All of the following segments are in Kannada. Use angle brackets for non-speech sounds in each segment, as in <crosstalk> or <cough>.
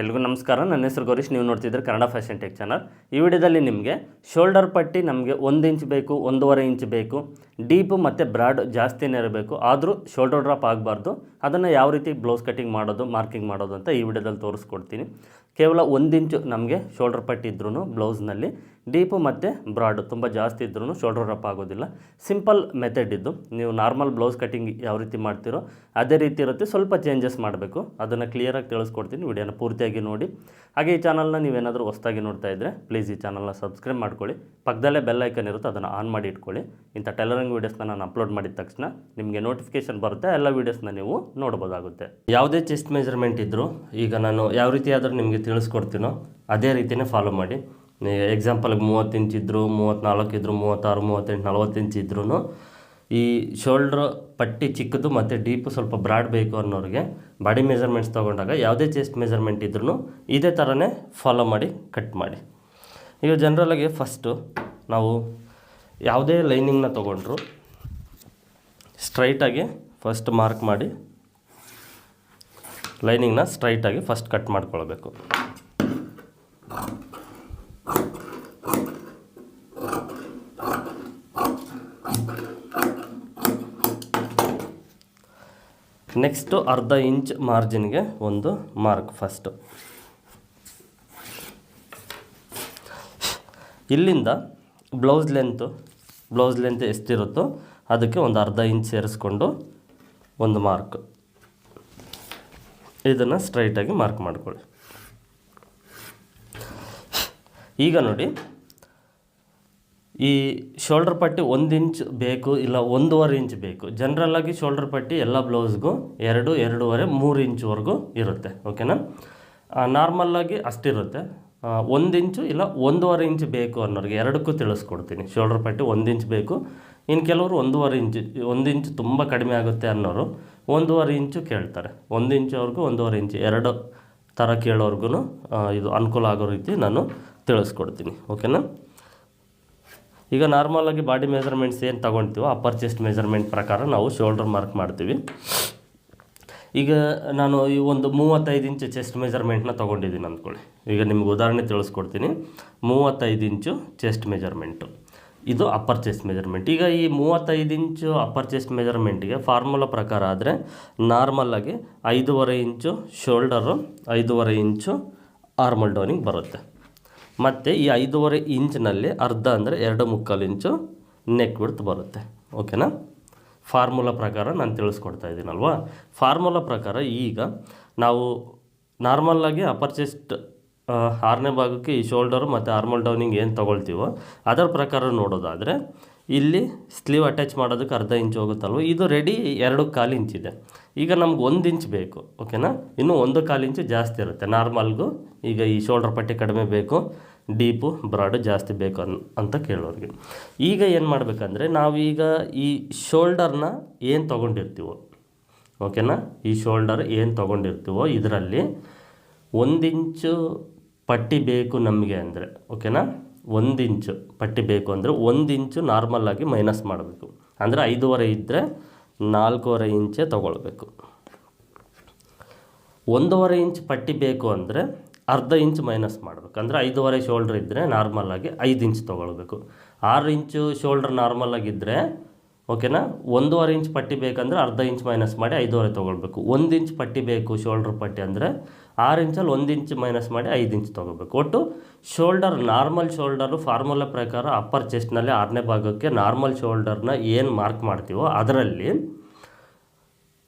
ಎಲ್ರಿಗೂ ನಮಸ್ಕಾರ. ನನ್ನ ಹೆಸರು ಗೌರೀಶ್. ನೀವು ನೋಡ್ತಿದ್ರೆ ಕನ್ನಡ ಫ್ಯಾಷನ್ ಟೆಕ್ ಚಾನಲ್. ಈ ವಿಡಿಯೋದಲ್ಲಿ ನಿಮಗೆ ಶೋಲ್ಡರ್ ಪಟ್ಟಿ ನಮಗೆ ಒಂದು ಇಂಚ್ ಬೇಕು, ಒಂದೂವರೆ ಇಂಚ್ ಬೇಕು, ಡೀಪು ಮತ್ತು ಬ್ರಾಡ್ ಜಾಸ್ತಿನೇ ಇರಬೇಕು. ಆದರೂ ಶೋಲ್ಡರ್ ಡ್ರಾಪ್ ಆಗಬಾರ್ದು. ಅದನ್ನು ಯಾವ ರೀತಿ ಬ್ಲೌಸ್ ಕಟ್ಟಿಂಗ್ ಮಾಡೋದು, ಮಾರ್ಕಿಂಗ್ ಮಾಡೋದು ಅಂತ ಈ ವಿಡಿಯೋದಲ್ಲಿ ತೋರಿಸ್ಕೊಡ್ತೀನಿ. ಕೇವಲ ಒಂದು ಇಂಚು ನಮಗೆ ಶೋಲ್ಡರ್ ಪಟ್ಟಿ ಇದ್ರೂ ಬ್ಲೌಸ್ನಲ್ಲಿ ಡೀಪು ಮತ್ತು ಬ್ರಾಡ್ ತುಂಬ ಜಾಸ್ತಿ ಇದ್ರೂ ಶೋಲ್ಡರ್ ಅಪ್ ಆಗೋದಿಲ್ಲ. ಸಿಂಪಲ್ ಮೆಥಡ್ ಇದ್ದು ನೀವು ನಾರ್ಮಲ್ ಬ್ಲೌಸ್ ಕಟಿಂಗ್ ಯಾವ ರೀತಿ ಮಾಡ್ತೀರೋ ಅದೇ ರೀತಿ ಇರುತ್ತೆ. ಸ್ವಲ್ಪ ಚೇಂಜಸ್ ಮಾಡಬೇಕು. ಅದನ್ನು ಕ್ಲಿಯರಾಗಿ ತಿಳಿಸ್ಕೊಡ್ತೀನಿ. ವಿಡಿಯೋನ ಪೂರ್ತಿಯಾಗಿ ನೋಡಿ. ಹಾಗೆ ಈ ಚಾನಲ್ನ ನೀವೇನಾದರೂ ಹೊಸ್ದಾಗಿ ನೋಡ್ತಾ ಇದ್ದರೆ ಪ್ಲೀಸ್ ಈ ಚಾನಲ್ನ ಸಬ್ಸ್ಕ್ರೈಬ್ ಮಾಡ್ಕೊಳ್ಳಿ. ಪಕ್ಕದಲ್ಲೇ ಬೆಲ್ ಐಕನ್ ಇರುತ್ತೆ. ಅದನ್ನು ಆನ್ ಮಾಡಿ ಇಟ್ಕೊಳ್ಳಿ. ಇಂಥ ಟೈಲರಿಂಗ್ ವೀಡಿಯೋಸ್ನ ನಾನು ಅಪ್ಲೋಡ್ ಮಾಡಿದ ತಕ್ಷಣ ನಿಮಗೆ ನೋಟಿಫಿಕೇಶನ್ ಬರುತ್ತೆ. ಎಲ್ಲ ವೀಡಿಯೋಸ್ನ ನೀವು ನೋಡ್ಬೋದಾಗುತ್ತೆ. ಯಾವುದೇ ಚೆಸ್ಟ್ ಮೆಜರ್ಮೆಂಟ್ ಇದ್ದರೂ ಈಗ ನಾನು ಯಾವ ರೀತಿ ಆದರೂ ನಿಮಗೆ ತಿಳಿಸ್ಕೊಡ್ತೀನೋ ಅದೇ ರೀತಿಯೇ ಫಾಲೋ ಮಾಡಿ. ಎಕ್ಸಾಂಪಲ್ಗೆ ಮೂವತ್ತು ಇಂಚ್ ಇದ್ದರು ಮೂವತ್ತ್ನಾಲ್ಕು ಇದ್ದರು ಮೂವತ್ತಾರು, ಮೂವತ್ತೆಂಟು ನಲ್ವತ್ತು ಇಂಚ್ ಇದ್ರೂ ಈ ಶೋಲ್ಡ್ರ್ ಪಟ್ಟಿ ಚಿಕ್ಕದು ಮತ್ತು ಡೀಪು ಸ್ವಲ್ಪ ಬ್ರಾಡ್ ಬೇಕು ಅನ್ನೋರಿಗೆ ಬಾಡಿ ಮೆಜರ್ಮೆಂಟ್ಸ್ ತೊಗೊಂಡಾಗ ಯಾವುದೇ ಚೆಸ್ಟ್ ಮೆಜರ್ಮೆಂಟ್ ಇದ್ರೂ ಇದೇ ಥರನೇ ಫಾಲೋ ಮಾಡಿ ಕಟ್ ಮಾಡಿ. ಈಗ ಜನರಲ್ಲಾಗಿ ಫಸ್ಟು ನಾವು ಯಾವುದೇ ಲೈನಿಂಗ್ನ ತೊಗೊಂಡ್ರು ಸ್ಟ್ರೈಟಾಗಿ ಫಸ್ಟ್ ಮಾರ್ಕ್ ಮಾಡಿ ಲೈನಿಂಗ್ನ ಸ್ಟ್ರೈಟಾಗಿ ಫಸ್ಟ್ ಕಟ್ ಮಾಡ್ಕೊಳ್ಬೇಕು. ನೆಕ್ಸ್ಟು ಅರ್ಧ ಇಂಚ್ ಮಾರ್ಜಿನ್ಗೆ ಒಂದು ಮಾರ್ಕ್ ಫಸ್ಟು ಇಲ್ಲಿಂದ ಬ್ಲೌಸ್ ಲೆಂತು ಬ್ಲೌಸ್ ಲೆಂತ್ ಎಷ್ಟಿರುತ್ತೋ ಅದಕ್ಕೆ ಒಂದು ಅರ್ಧ ಇಂಚ್ ಸೇರಿಸ್ಕೊಂಡು ಒಂದು ಮಾರ್ಕ್ ಇದನ್ನು ಸ್ಟ್ರೈಟಾಗಿ ಮಾರ್ಕ್ ಮಾಡಿಕೊಳ್ಳಿ. ಈಗ ನೋಡಿ, ಈ ಶೋಲ್ಡರ್ ಪಟ್ಟಿ ಒಂದು ಇಂಚ್ ಬೇಕು ಇಲ್ಲ ಒಂದೂವರೆ ಇಂಚ್ ಬೇಕು. ಜನ್ರಲ್ಲಾಗಿ ಶೋಲ್ಡರ್ ಪಟ್ಟಿ ಎಲ್ಲ ಬ್ಲೌಸ್ಗೂ ಎರಡು, ಎರಡೂವರೆ, ಮೂರು ಇಂಚ್ವರೆಗೂ ಇರುತ್ತೆ ಓಕೆನಾ ನಾರ್ಮಲ್ಲಾಗಿ ಅಷ್ಟಿರುತ್ತೆ. ಒಂದು ಇಂಚು ಇಲ್ಲ ಒಂದೂವರೆ ಇಂಚ್ ಬೇಕು ಅನ್ನೋರಿಗೆ ಎರಡಕ್ಕೂ ತಿಳಿಸ್ಕೊಡ್ತೀನಿ. ಶೋಲ್ಡರ್ ಪಟ್ಟಿ ಒಂದು ಇಂಚ್ ಬೇಕು. ಇನ್ನು ಕೆಲವರು ಒಂದೂವರೆ ಇಂಚು ಒಂದು ಇಂಚು ತುಂಬ ಕಡಿಮೆ ಆಗುತ್ತೆ ಅನ್ನೋರು ಒಂದೂವರೆ ಇಂಚು ಕೇಳ್ತಾರೆ. ಒಂದು ಇಂಚುವರೆಗೂ ಒಂದೂವರೆ ಇಂಚು, ಎರಡು ಥರ ಕೇಳೋರ್ಗು ಇದು ಅನುಕೂಲ ಆಗೋ ರೀತಿ ನಾನು ತಿಳಿಸ್ಕೊಡ್ತೀನಿ, ಓಕೆನಾ? ಈಗ ನಾರ್ಮಲಾಗಿ ಬಾಡಿ ಮೆಜರ್ಮೆಂಟ್ಸ್ ಏನು ತೊಗೊಳ್ತೀವೋ ಅಪ್ಪರ್ ಚೆಸ್ಟ್ ಮೆಜರ್ಮೆಂಟ್ ಪ್ರಕಾರ ನಾವು ಶೋಲ್ಡರ್ ಮಾರ್ಕ್ ಮಾಡ್ತೀವಿ. ಈಗ ನಾನು ಈ ಒಂದು ಮೂವತ್ತೈದು ಇಂಚು ಚೆಸ್ಟ್ ಮೆಜರ್ಮೆಂಟ್ನ ತೊಗೊಂಡಿದ್ದೀನಿ ಅಂದ್ಕೊಳ್ಳಿ. ಈಗ ನಿಮ್ಗೆ ಉದಾಹರಣೆ ತಿಳಿಸ್ಕೊಡ್ತೀನಿ. ಮೂವತ್ತೈದು ಇಂಚು ಚೆಸ್ಟ್ ಮೆಜರ್ಮೆಂಟು ಇದು ಅಪ್ಪರ್ ಚೆಸ್ಟ್ ಮೆಜರ್ಮೆಂಟ್ ಈಗ ಈ ಮೂವತ್ತೈದು ಇಂಚು ಅಪ್ಪರ್ ಚೆಸ್ಟ್ ಮೆಜರ್ಮೆಂಟಿಗೆ ಫಾರ್ಮುಲಾ ಪ್ರಕಾರ ಆದರೆ ನಾರ್ಮಲ್ಲಾಗಿ ಐದೂವರೆ ಇಂಚು ಶೋಲ್ಡರು ಐದೂವರೆ ಇಂಚು ಆರ್ಮಲ್ ಡೌನಿಂಗ್ ಬರುತ್ತೆ. ಮತ್ತು ಈ ಐದೂವರೆ ಇಂಚಿನಲ್ಲಿ ಅರ್ಧ ಅಂದರೆ ಎರಡು ಮುಕ್ಕಾಲು ಇಂಚು ನೆಕ್ ಬಿಡ್ತು ಬರುತ್ತೆ. ಓಕೆನಾ ಫಾರ್ಮುಲಾ ಪ್ರಕಾರ ನಾನು ತಿಳಿಸ್ಕೊಡ್ತಾ ಇದ್ದೀನಲ್ವಾ? ಫಾರ್ಮುಲಾ ಪ್ರಕಾರ ಈಗ ನಾವು ನಾರ್ಮಲ್ಲಾಗಿ ಅಪರ್ ಚೆಸ್ಟ್ ಆರನೇ ಭಾಗಕ್ಕೆ ಈ ಶೋಲ್ಡರು ಮತ್ತು ಆರ್ಮಲ್ ಡೌನಿಂಗ್ ಏನು ತೊಗೊಳ್ತೀವೋ ಅದರ ಪ್ರಕಾರ ನೋಡೋದಾದರೆ ಇಲ್ಲಿ ಸ್ಲೀವ್ ಅಟ್ಯಾಚ್ ಮಾಡೋದಕ್ಕೆ ಅರ್ಧ ಇಂಚ್ ಹೋಗುತ್ತಲ್ವ? ಇದು ರೆಡಿ ಎರಡು ಕಾಲು ಇಂಚಿದೆ ಈಗ ನಮ್ಗೆ ಒಂದು ಇಂಚ್ ಬೇಕು ಓಕೆನಾ ಇನ್ನೂ ಒಂದು ಕಾಲು ಇಂಚು ಜಾಸ್ತಿ ಇರುತ್ತೆ. ನಾರ್ಮಲ್ಗೂ ಈಗ ಈ ಶೋಲ್ಡರ್ ಪಟ್ಟಿ ಕಡಿಮೆ ಬೇಕು ಡೀಪು ಬ್ರಾಡು ಜಾಸ್ತಿ ಬೇಕು ಅನ್, ಅಂತ ಕೇಳೋರಿಗೆ. ಈಗ ಏನು ಮಾಡಬೇಕಂದ್ರೆ ನಾವೀಗ ಈ ಶೋಲ್ಡರ್ನ ಏನು ತೊಗೊಂಡಿರ್ತೀವೋ ಓಕೆನಾ ಈ ಶೋಲ್ಡರ್ ಏನು ತೊಗೊಂಡಿರ್ತೀವೋ, ಇದರಲ್ಲಿ ಒಂದಿಂಚು ಪಟ್ಟಿ ಬೇಕು ನಮಗೆ ಅಂದರೆ ಓಕೆನಾ ಒಂದು ಇಂಚು ಪಟ್ಟಿ ಬೇಕು ಅಂದರೆ ಒಂದು ಇಂಚು ನಾರ್ಮಲ್ಲಾಗಿ ಮೈನಸ್ ಮಾಡಬೇಕು. ಅಂದರೆ ಐದೂವರೆ ಇದ್ದರೆ ನಾಲ್ಕೂವರೆ ಇಂಚೇ ತೊಗೊಳ್ಬೇಕು. ಒಂದೂವರೆ ಇಂಚ್ ಪಟ್ಟಿ ಬೇಕು ಅಂದರೆ ಅರ್ಧ ಇಂಚ್ ಮೈನಸ್ ಮಾಡಬೇಕು. ಅಂದರೆ ಐದೂವರೆ ಶೋಲ್ಡ್ರ್ ಇದ್ದರೆ ನಾರ್ಮಲ್ಲಾಗಿ ಐದು ಇಂಚ್ ತೊಗೊಳ್ಬೇಕು. ಆರು ಇಂಚು ಶೋಲ್ಡ್ರ್ ನಾರ್ಮಲಾಗಿದ್ದರೆ ಓಕೆನಾ? ಒಂದೂವರೆ ಇಂಚ್ ಪಟ್ಟಿ ಬೇಕಂದರೆ ಅರ್ಧ ಇಂಚ್ ಮೈನಸ್ ಮಾಡಿ ಐದೂವರೆ ತೊಗೊಳ್ಬೇಕು. ಒಂದು ಇಂಚ್ ಪಟ್ಟಿ ಬೇಕು ಶೋಲ್ಡ್ರ್ ಪಟ್ಟಿ ಅಂದರೆ ಆರು ಇಂಚಲ್ಲಿ ಒಂದು ಇಂಚ್ ಮೈನಸ್ ಮಾಡಿ ಐದು ಇಂಚ್ ತೊಗೋಬೇಕು ಒಟ್ಟು ಶೋಲ್ಡರ್ ನಾರ್ಮಲ್ ಶೋಲ್ಡರು ಫಾರ್ಮುಲಾ ಪ್ರಕಾರ ಅಪ್ಪರ್ ಚೆಸ್ಟ್ನಲ್ಲಿ ಆರನೇ ಭಾಗಕ್ಕೆ ನಾರ್ಮಲ್ ಶೋಲ್ಡರ್ನ ಏನು ಮಾರ್ಕ್ ಮಾಡ್ತೀವೋ ಅದರಲ್ಲಿ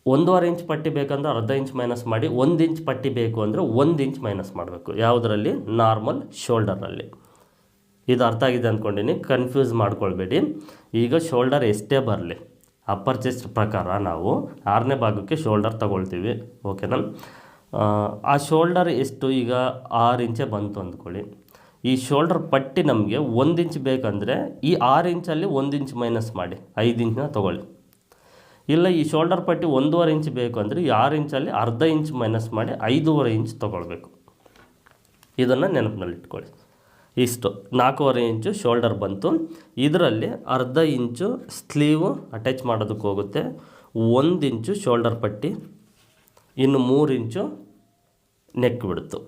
ಒಂದೂವರೆ ಇಂಚ್ ಪಟ್ಟಿ ಬೇಕಂದ್ರೆ ಅರ್ಧ ಇಂಚ್ ಮೈನಸ್ ಮಾಡಿ ಒಂದು ಇಂಚ್ ಪಟ್ಟಿ ಬೇಕು ಅಂದರೆ ಒಂದು ಇಂಚ್ ಮೈನಸ್ ಮಾಡಬೇಕು. ಯಾವುದರಲ್ಲಿ? ನಾರ್ಮಲ್ ಶೋಲ್ಡರಲ್ಲಿ ಇದು ಅರ್ಥ ಆಗಿದೆ ಅಂದ್ಕೊಂಡಿನಿ ಕನ್ಫ್ಯೂಸ್ ಮಾಡ್ಕೊಳ್ಬೇಡಿ. ಈಗ ಶೋಲ್ಡರ್ ಎಷ್ಟೇ ಬರಲಿ ಅಪ್ಪರ್ ಚೆಸ್ಟ್ ಪ್ರಕಾರ ನಾವು ಆರನೇ ಭಾಗಕ್ಕೆ ಶೋಲ್ಡರ್ ತಗೊಳ್ತೀವಿ ಓಕೆನಾ ಆ ಶೋಲ್ಡರ್ ಎಷ್ಟು? ಈಗ ಆರು ಇಂಚೆ ಬಂತು ಅಂದ್ಕೊಳ್ಳಿ. ಈ ಶೋಲ್ಡರ್ ಪಟ್ಟಿ ನಮಗೆ ಒಂದು ಇಂಚ್ ಬೇಕಂದರೆ ಈ ಆರು ಇಂಚಲ್ಲಿ ಒಂದು ಇಂಚ್ ಮೈನಸ್ ಮಾಡಿ, ಐದು ಇಂಚನ್ನ ತೊಗೊಳ್ಳಿ. ಇಲ್ಲ, ಈ ಶೋಲ್ಡರ್ ಪಟ್ಟಿ ಒಂದೂವರೆ ಇಂಚ್ ಬೇಕು ಅಂದರೆ ಈ ಆರು ಇಂಚಲ್ಲಿ ಅರ್ಧ ಇಂಚ್ ಮೈನಸ್ ಮಾಡಿ ಐದೂವರೆ ಇಂಚ್ ತೊಗೊಳ್ಬೇಕು. ಇದನ್ನು ನೆನಪಿನಲ್ಲಿ ಇಟ್ಕೊಳ್ಳಿ ಇಷ್ಟು ನಾಲ್ಕೂವರೆ ಇಂಚು ಶೋಲ್ಡರ್ ಬಂತು. ಇದರಲ್ಲಿ ಅರ್ಧ ಇಂಚು ಸ್ಲೀವು ಅಟ್ಯಾಚ್ ಮಾಡೋದಕ್ಕೆ ಹೋಗುತ್ತೆ. ಒಂದು ಇಂಚು ಶೋಲ್ಡರ್ ಪಟ್ಟಿ, ಇನ್ನು ಮೂರು ಇಂಚು ನೆಕ್ ಬಿಡ್ತು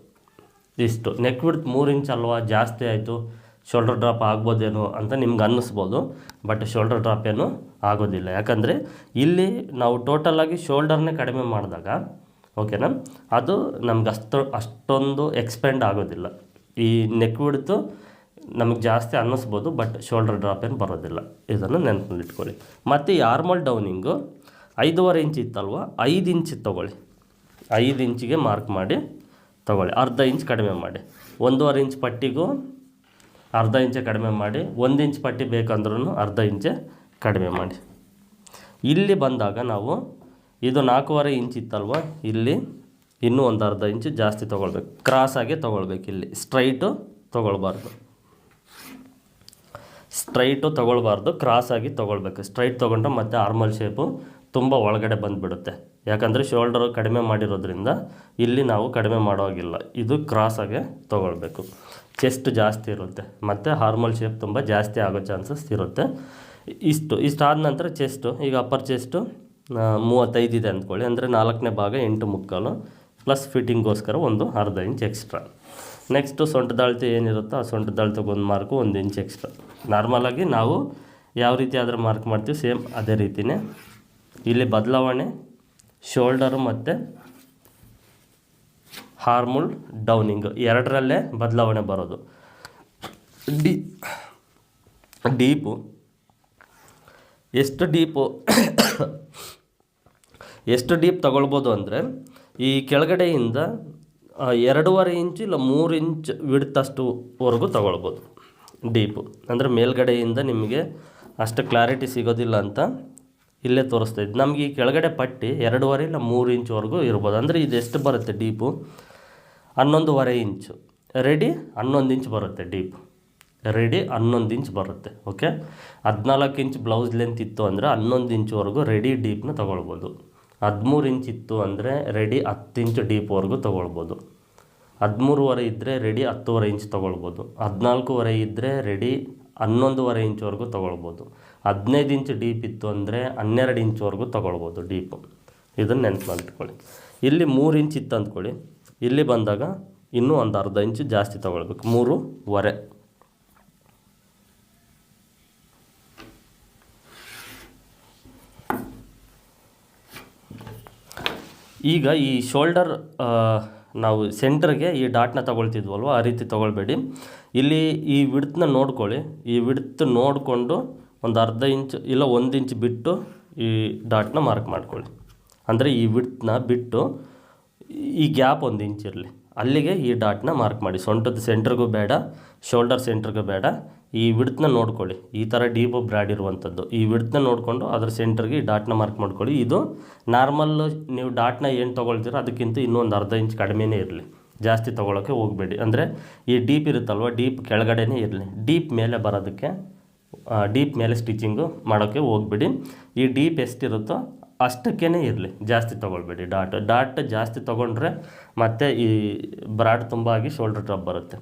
ಇಷ್ಟು ನೆಕ್ ಬಿಡ್ತು ಮೂರು ಇಂಚ್ ಅಲ್ವಾ, ಜಾಸ್ತಿ ಆಯಿತು, ಶೋಲ್ಡರ್ ಡ್ರಾಪ್ ಆಗ್ಬೋದೇನೋ ಅಂತ ನಿಮ್ಗೆ ಅನ್ನಿಸ್ಬೋದು, ಬಟ್ ಶೋಲ್ಡರ್ ಡ್ರಾಪ್ ಏನು ಆಗೋದಿಲ್ಲ. ಯಾಕಂದರೆ ಇಲ್ಲಿ ನಾವು ಟೋಟಲಾಗಿ ಶೋಲ್ಡರ್ನೇ ಕಡಿಮೆ ಮಾಡಿದಾಗ, ಓಕೆನಾ, ಅದು ನಮ್ಗೆ ಅಷ್ಟು ಅಷ್ಟೊಂದು ಎಕ್ಸ್ಪೆಂಡ್ ಆಗೋದಿಲ್ಲ. ಈ ನೆಕ್ ಬಿಡ್ತು ನಮಗೆ ಜಾಸ್ತಿ ಅನ್ನಿಸ್ಬೋದು ಬಟ್ ಶೋಲ್ಡರ್ ಡ್ರಾಪ್ ಏನು ಬರೋದಿಲ್ಲ. ಇದನ್ನು ನೆನಪಿನಲ್ಲಿ ಇಟ್ಕೊಳ್ಳಿ ಮತ್ತು ಈ ಆರ್ಮಲ್ ಡೌನಿಂಗು ಐದೂವರೆ ಇಂಚ್ ಇತ್ತಲ್ವ? ಐದು ಇಂಚ್ ತೊಗೊಳ್ಳಿ. ಐದು ಇಂಚಿಗೆ ಮಾರ್ಕ್ ಮಾಡಿ ತೊಗೊಳ್ಳಿ. ಅರ್ಧ ಇಂಚ್ ಕಡಿಮೆ ಮಾಡಿ. ಒಂದೂವರೆ ಇಂಚ್ ಪಟ್ಟಿಗೂ ಅರ್ಧ ಇಂಚೆ ಕಡಿಮೆ ಮಾಡಿ. ಒಂದು ಇಂಚ್ ಪಟ್ಟಿ ಬೇಕಂದ್ರೂ ಅರ್ಧ ಇಂಚೆ ಕಡಿಮೆ ಮಾಡಿ. ಇಲ್ಲಿ ಬಂದಾಗ ನಾವು ಇದು ನಾಲ್ಕೂವರೆ ಇಂಚ್ ಇತ್ತಲ್ವ? ಇಲ್ಲಿ ಇನ್ನೂ ಒಂದು ಅರ್ಧ ಇಂಚು ಜಾಸ್ತಿ ತೊಗೊಳ್ಬೇಕು. ಕ್ರಾಸಾಗೆ ತೊಗೊಳ್ಬೇಕು ಇಲ್ಲಿ. ಸ್ಟ್ರೈಟು ತೊಗೊಳ್ಬಾರ್ದು. ಸ್ಟ್ರೈಟು ತೊಗೊಳ್ಬಾರ್ದು. ಕ್ರಾಸಾಗಿ ತೊಗೊಳ್ಬೇಕು. ಸ್ಟ್ರೈಟ್ ತೊಗೊಂಡ್ರೆ ಮತ್ತೆ ಆರ್ಮಲ್ ಶೇಪು ತುಂಬ ಒಳಗಡೆ ಬಂದುಬಿಡುತ್ತೆ. ಯಾಕಂದರೆ ಶೋಲ್ಡರು ಕಡಿಮೆ ಮಾಡಿರೋದ್ರಿಂದ ಇಲ್ಲಿ ನಾವು ಕಡಿಮೆ ಮಾಡೋಗಿಲ್ಲ. ಇದು ಕ್ರಾಸಾಗೆ ತೊಗೊಳ್ಬೇಕು. ಚೆಸ್ಟ್ ಜಾಸ್ತಿ ಇರುತ್ತೆ. ಮತ್ತು ಹಾರ್ಮಲ್ ಶೇಪ್ ತುಂಬ ಜಾಸ್ತಿ ಆಗೋ ಚಾನ್ಸಸ್ ಇರುತ್ತೆ. ಇಷ್ಟು. ಇಷ್ಟಾದ ನಂತರ ಚೆಸ್ಟು ಈಗ ಅಪ್ಪರ್ ಚೆಸ್ಟು ಮೂವತ್ತೈದು ಇದೆ ಅಂದ್ಕೊಳ್ಳಿ. ಅಂದರೆ ನಾಲ್ಕನೇ ಭಾಗ ಎಂಟು ಮುಕ್ಕಾಲು. ಪ್ಲಸ್ ಫಿಟ್ಟಿಂಗ್ಗೋಸ್ಕರ ಒಂದು ಅರ್ಧ ಇಂಚ್ ಎಕ್ಸ್ಟ್ರಾ. ನೆಕ್ಸ್ಟು ಸೊಂಟದಾಳ್ತೆ ಏನಿರುತ್ತೋ ಆ ಸೊಂಟದಾಳ್ತೆಗೆ ಒಂದು ಮಾರ್ಕು ಒಂದು ಇಂಚ್ ಎಕ್ಸ್ಟ್ರಾ. ನಾರ್ಮಲಾಗಿ ನಾವು ಯಾವ ರೀತಿ ಆದರೆ ಮಾರ್ಕ್ ಮಾಡ್ತೀವಿ, ಸೇಮ್ ಅದೇ ರೀತಿಯೇ ಇಲ್ಲಿ ಬದಲಾವಣೆ ಶೋಲ್ಡರು ಮತ್ತು ಹಾರ್ಮುಲ್ ಡೌನಿಂಗ್ ಎರಡರಲ್ಲೇ ಬದಲಾವಣೆ ಬರೋದು. ಡಿ ಡೀಪು ಎಷ್ಟು ಡೀಪು <coughs> ಎಷ್ಟು ಡೀಪ್ ತಗೊಳ್ಬೋದು ಅಂದರೆ ಈ ಕೆಳಗಡೆಯಿಂದ ಎರಡೂವರೆ ಇಂಚು ಇಲ್ಲ ಮೂರು ಇಂಚ್ ವಿಡ್ತಷ್ಟುವರೆಗೂ ತಗೊಳ್ಬೋದು. ಡೀಪು. ಅಂದರೆ ಮೇಲ್ಗಡೆಯಿಂದ ನಿಮಗೆ ಅಷ್ಟು ಕ್ಲಾರಿಟಿ ಸಿಗೋದಿಲ್ಲ ಅಂತ ಇಲ್ಲೇ ತೋರಿಸ್ತಾ ಇದ್ದು. ನಮಗೆ ಈ ಕೆಳಗಡೆ ಪಟ್ಟಿ ಎರಡೂವರೆ ಇಲ್ಲ ಮೂರು ಇಂಚ್ವರೆಗೂ ಇರ್ಬೋದು. ಅಂದರೆ ಇದು ಎಷ್ಟು ಬರುತ್ತೆ ಡೀಪು? ಹನ್ನೊಂದುವರೆ ಇಂಚು. ರೆಡಿ ಹನ್ನೊಂದು ಇಂಚ್ ಬರುತ್ತೆ ಡೀಪ್. ರೆಡಿ ಹನ್ನೊಂದು ಇಂಚ್ ಬರುತ್ತೆ, ಓಕೆ? ಹದಿನಾಲ್ಕು ಇಂಚ್ ಬ್ಲೌಸ್ ಲೆಂತ್ ಇತ್ತು ಅಂದರೆ ಹನ್ನೊಂದು ಇಂಚ್ವರೆಗೂ ರೆಡಿ ಡೀಪ್ನ ತೊಗೊಳ್ಬೋದು. ಹದಿಮೂರು ಇಂಚ್ ಇತ್ತು ಅಂದರೆ ರೆಡಿ ಹತ್ತು ಇಂಚ್ ಡೀಪ್ವರೆಗೂ ತೊಗೊಳ್ಬೋದು. ಹದಿಮೂರುವರೆ ಇದ್ದರೆ ರೆಡಿ ಹತ್ತುವರೆ ಇಂಚ್ ತೊಗೊಳ್ಬೋದು. ಹದಿನಾಲ್ಕೂವರೆ ಇದ್ದರೆ ರೆಡಿ ಹನ್ನೊಂದುವರೆ ಇಂಚ್ವರೆಗೂ ತೊಗೊಳ್ಬೋದು. ಹದಿನೈದು ಇಂಚ್ ಡೀಪ್ ಇತ್ತು ಅಂದರೆ ಹನ್ನೆರಡು ಇಂಚ್ವರೆಗೂ ತೊಗೊಳ್ಬೋದು ಡೀಪು ಇದನ್ನು ನೆನ್ಪು ಮಾಡಿಟ್ಕೊಳ್ಳಿ ಇಲ್ಲಿ ಮೂರು ಇಂಚ್ ಇತ್ತು ಅಂದ್ಕೊಳ್ಳಿ ಇಲ್ಲಿ ಬಂದಾಗ ಇನ್ನೂ ಒಂದು ಅರ್ಧ ಇಂಚು ಜಾಸ್ತಿ ತೊಗೊಳ್ಬೇಕು. ಮೂರುವರೆ. ಈಗ ಈ ಶೋಲ್ಡರ್ ನಾವು ಸೆಂಟ್ರಿಗೆ ಈ ಡಾಟ್ನ ತಗೊಳ್ತಿದ್ವಲ್ವ, ಆ ರೀತಿ ತೊಗೊಳ್ಬೇಡಿ. ಇಲ್ಲಿ ಈ ವಿಡ್ತನ್ನ ನೋಡ್ಕೊಳ್ಳಿ. ಈ ವಿಡ್ತ್ ನೋಡಿಕೊಂಡು ಒಂದು ಅರ್ಧ ಇಂಚ್ ಇಲ್ಲ ಒಂದು ಇಂಚ್ ಬಿಟ್ಟು ಈ ಡಾಟ್ನ ಮಾರ್ಕ್ ಮಾಡ್ಕೊಳ್ಳಿ. ಅಂದರೆ ಈ ವಿಡ್ತನ್ನ ಬಿಟ್ಟು ಈ ಗ್ಯಾಪ್ ಒಂದು ಇಂಚ್ ಇರಲಿ. ಅಲ್ಲಿಗೆ ಈ ಡಾಟ್ನ ಮಾರ್ಕ್ ಮಾಡಿ. ಸೊಂಟದ ಸೆಂಟ್ರಿಗೂ ಬೇಡ ಶೋಲ್ಡರ್ ಸೆಂಟ್ರಿಗೂ ಬೇಡ. ಈ ವಿಡ್ತ್ನ ನೋಡ್ಕೊಳ್ಳಿ. ಈ ಥರ ಡೀಪ್ ಬ್ರ್ಯಾಡ್ ಇರುವಂಥದ್ದು ಈ ವಿಡ್ತ್ನ ನೋಡಿಕೊಂಡು ಅದ್ರ ಸೆಂಟ್ರಿಗೆ ಈ ಡಾಟ್ನ ಮಾರ್ಕ್ ಮಾಡ್ಕೊಳ್ಳಿ. ಇದು ನಾರ್ಮಲ್ ನೀವು ಡಾಟ್ನ ಏನು ತೊಗೊಳ್ತೀರೋ ಅದಕ್ಕಿಂತ ಇನ್ನೊಂದು ಅರ್ಧ ಇಂಚ್ ಕಡಿಮೆನೇ ಇರಲಿ. ಜಾಸ್ತಿ ತೊಗೊಳಕ್ಕೆ ಹೋಗಬೇಡಿ. ಅಂದರೆ ಈ ಡೀಪ್ ಇರುತ್ತಲ್ವ ಡೀಪ್ ಕೆಳಗಡೆನೇ ಇರಲಿ. ಡೀಪ್ ಮೇಲೆ ಬರೋದಕ್ಕೆ ಡೀಪ್ ಮೇಲೆ ಸ್ಟಿಚಿಂಗು ಮಾಡೋಕ್ಕೆ ಹೋಗ್ಬೇಡಿ. ಈ ಡೀಪ್ ಎಷ್ಟಿರುತ್ತೋ ಅಷ್ಟಕ್ಕೇ ಇರಲಿ, ಜಾಸ್ತಿ ತೊಗೊಳ್ಬೇಡಿ. ಡಾಟ್ ಡಾಟ್ ಜಾಸ್ತಿ ತೊಗೊಂಡ್ರೆ ಮತ್ತೆ ಈ ಬ್ರಾಡ್ ತುಂಬ ಆಗಿ ಶೋಲ್ಡ್ರ್ ಡ್ರಾಪ್ ಬರುತ್ತೆ.